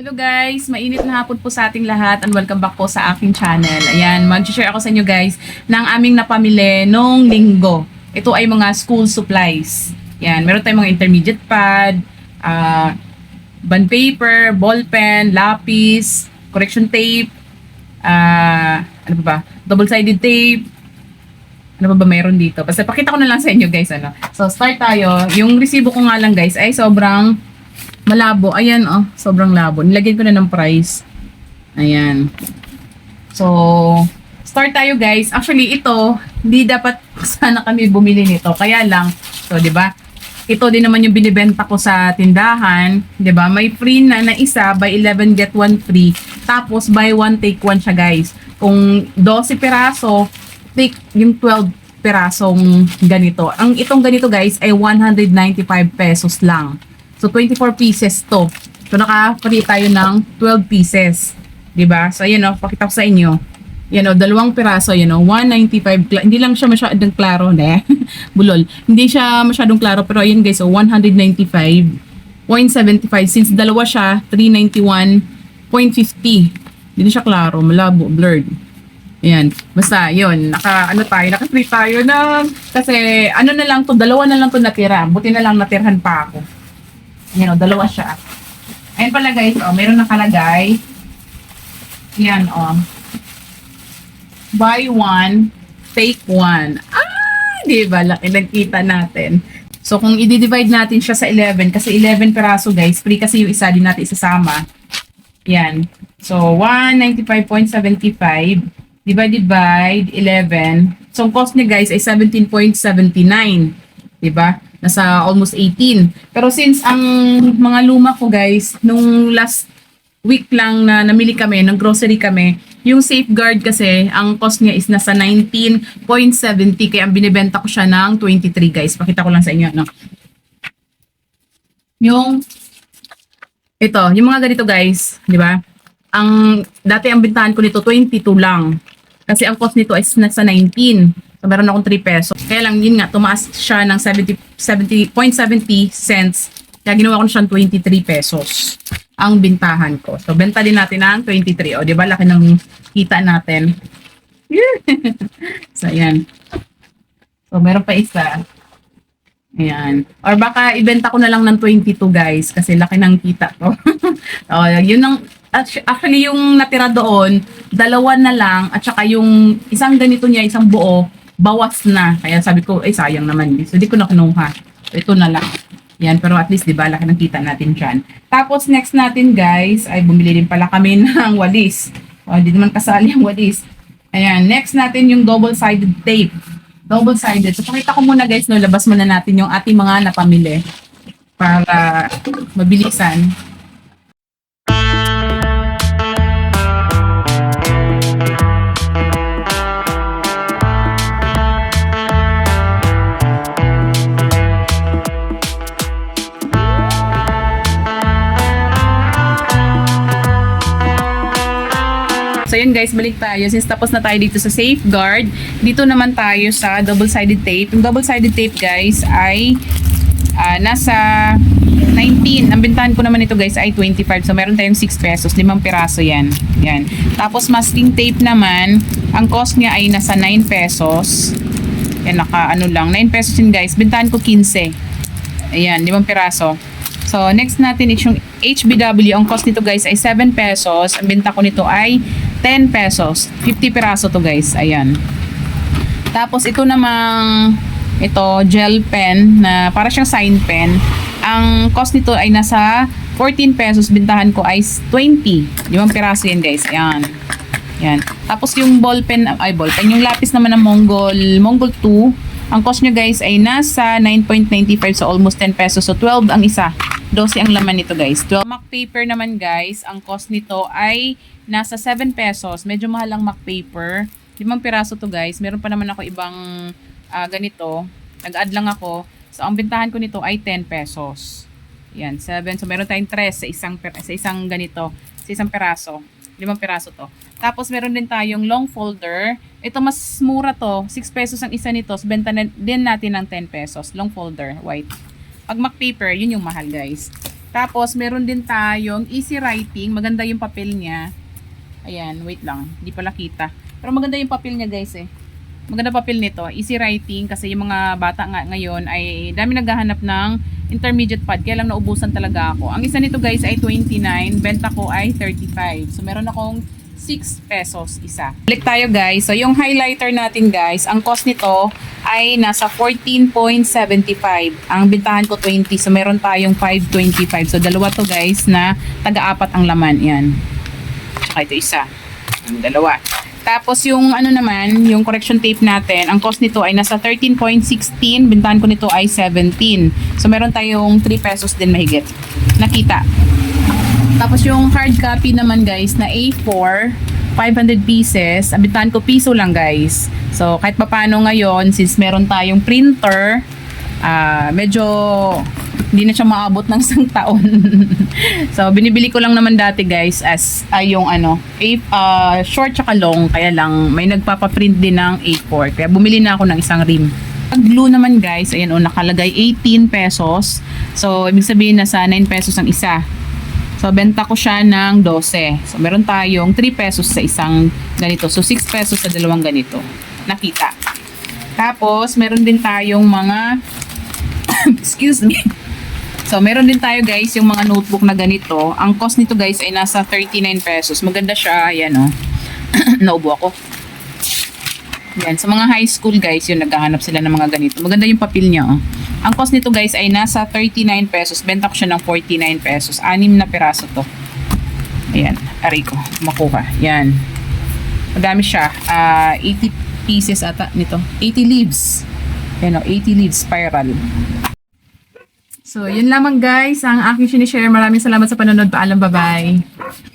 Hello guys! Mainit na hapon po sa ating lahat and welcome back po sa aking channel. Ayan, mag-share ako sa inyo guys ng aming napamili nung linggo. Ito ay mga school supplies. Ayan, meron tayong mga intermediate pad, ah, bond paper, ball pen, lapis, correction tape, ah, ano pa ba? Double-sided tape, ano pa ba meron dito? Basta pakita ko na lang sa inyo guys ano. So start tayo. Yung resibo ko nga lang guys ay sobrang malabo. Ayan oh, sobrang labo. Nilagyan ko na ng price. Ayan. So, start tayo guys. Actually ito, hindi dapat sana kami bumili nito. Kaya lang, so 'di ba? Ito din naman yung binibenta ko sa tindahan, 'di ba? May free na na isa, buy 11 get 1 free. Tapos buy one take one siya, guys. Kung 12 piraso, take yung 12 pirasong ganito. Ang itong ganito, guys, ay 195 pesos lang. So 24 pieces to. So naka-free tayo ng 12 pieces. 'Di ba? So ayan oh, pakita ko sa inyo. Yan o, dalawang piraso, yan o, 195, kla- hindi lang siya masyadong klaro, ne? Bulol. Hindi siya masyadong klaro, pero ayan guys, so 195.75, since dalawa siya, 391.50. Hindi siya klaro, malabo, blurred. Ayan, basta, yun, naka, ano tayo, naka-free tayo ng, kasi, ano na lang to, dalawa na lang to natira, buti na lang natirhan pa ako. Ayan o, dalawa siya. Ayan pala guys, oh, meron nakalagay, yan, oh, buy one, take one. Ah, di ba? Laki nagkita natin. So, kung i-divide natin siya sa 11, kasi 11 peraso guys, free kasi yung isa din natin isasama. Yan. So, 195.75 divided by 11. So, cost niya guys ay 17.79. Diba? Nasa almost 18. Pero since ang mga luma ko guys, nung last week lang na namili kami, ng grocery kami, yung safeguard kasi, ang cost niya is nasa 19.70 kaya ang binibenta ko siya ng 23 guys. Pakita ko lang sa inyo. No? Yung, ito, yung mga ganito guys, di ba? Ang, dati ang bintahan ko nito 22 lang. Kasi ang cost nito is nasa 19. So, meron akong 3 pesos. Kaya lang, yun nga, tumaas siya ng 70, 70.70 cents. Kaya ginawa ko na siyang 23 pesos ang bintahan ko. So, benta din natin ng 23. O, di ba? Laki ng kita natin. so, ayan. So, meron pa isa. Ayan. Or baka ibenta ko na lang ng 22 guys kasi laki ng kita ko. oh, yun ang actu- actually yung natira doon, dalawa na lang at saka yung isang ganito niya, isang buo, bawas na. Kaya sabi ko, ay sayang naman. So, di ko na kinuha. Ito na lang. Yan, pero at least, di ba, laki ng kita natin dyan. Tapos, next natin, guys, ay bumili din pala kami ng walis. O, di naman kasali ang walis. Ayan, next natin yung double-sided tape. Double-sided. So, pakita ko muna, guys, no, labas muna natin yung ating mga napamili para mabilisan. Yun guys, balik tayo. Since tapos na tayo dito sa safeguard, dito naman tayo sa double-sided tape. Yung double-sided tape guys ay ah, nasa 19. Ang bintahan ko naman ito guys ay 25. So meron tayong 6 pesos. 5 piraso yan. Yan. Tapos masking tape naman, ang cost niya ay nasa 9 pesos. Yan, naka ano lang. 9 pesos yun guys. Bintahan ko 15. Ayan, 5 piraso. So, next natin is yung HBW. Ang cost nito guys ay 7 pesos. Ang benta ko nito ay 10 pesos. 50 piraso to guys. Ayan. Tapos ito namang ito gel pen na para siyang sign pen. Ang cost nito ay nasa 14 pesos. Bintahan ko ay 20. 5 piraso yan guys. Ayan. Yan. Tapos yung ball pen, ay ball pen, yung lapis naman ng Mongol, Mongol 2, ang cost nyo guys ay nasa 9.95 so almost 10 pesos. So 12 ang isa. 12 ang laman nito guys. 12 Mac paper naman guys, ang cost nito ay nasa 7 pesos. Medyo mahal ang Mac paper. 5 piraso to guys. Meron pa naman ako ibang ah, ganito. Nag-add lang ako. So ang bintahan ko nito ay 10 pesos. Yan, 7. So meron tayong 3 sa isang sa isang ganito, sa isang piraso. 5 piraso to. Tapos meron din tayong long folder. Ito mas mura to. 6 pesos ang isa nito. So benta na, din natin ng 10 pesos. Long folder, white. Pag Mac paper, yun yung mahal guys. Tapos, meron din tayong easy writing. Maganda yung papel niya. Ayan, wait lang. Hindi pala kita. Pero maganda yung papel niya guys eh. Maganda papel nito. Easy writing kasi yung mga bata nga ngayon ay dami naghahanap ng intermediate pad. Kaya lang naubusan talaga ako. Ang isa nito guys ay 29. Benta ko ay 35. So meron akong 6 pesos isa. Balik tayo guys. So yung highlighter natin guys, ang cost nito ay nasa 14.75. Ang bintahan ko 20. So meron tayong 5.25. So dalawa to guys na taga-apat ang laman. Yan. Tsaka ito isa. Ang dalawa. Tapos yung ano naman, yung correction tape natin, ang cost nito ay nasa 13.16. Bintahan ko nito ay 17. So meron tayong 3 pesos din mahigit. Nakita. Tapos yung hard copy naman guys na A4, 500 pieces. Ang bintahan ko piso lang guys. So kahit papano ngayon, since meron tayong printer, ah medyo hindi na siya maabot ng isang taon. so, binibili ko lang naman dati guys as ay yung ano, A, ah, short tsaka long. Kaya lang, may nagpapaprint din ng A4. Kaya bumili na ako ng isang rim. Ang glue naman guys, ayan o, nakalagay 18 pesos. So, ibig sabihin nasa 9 pesos ang isa. So, benta ko siya ng 12. So, meron tayong 3 pesos sa isang ganito. So, 6 pesos sa dalawang ganito. Nakita. Tapos, meron din tayong mga excuse me. So, meron din tayo guys yung mga notebook na ganito. Ang cost nito guys ay nasa 39 pesos. Maganda siya. Ayan o. Oh. Naubo ako. Yan. Sa mga high school guys, yun naghahanap sila ng mga ganito. Maganda yung papel niya oh. Ang cost nito guys ay nasa 39 pesos. Benta ko siya ng 49 pesos. Anim na peraso to. Ayan. Aray ko. Makuha. Yan. Madami siya. Ah, 80 pieces ata nito. 80 leaves. Yan o. 80 leaves spiral. So, yun lamang guys ang aking sinishare. Maraming salamat sa panonood. Paalam, bye-bye.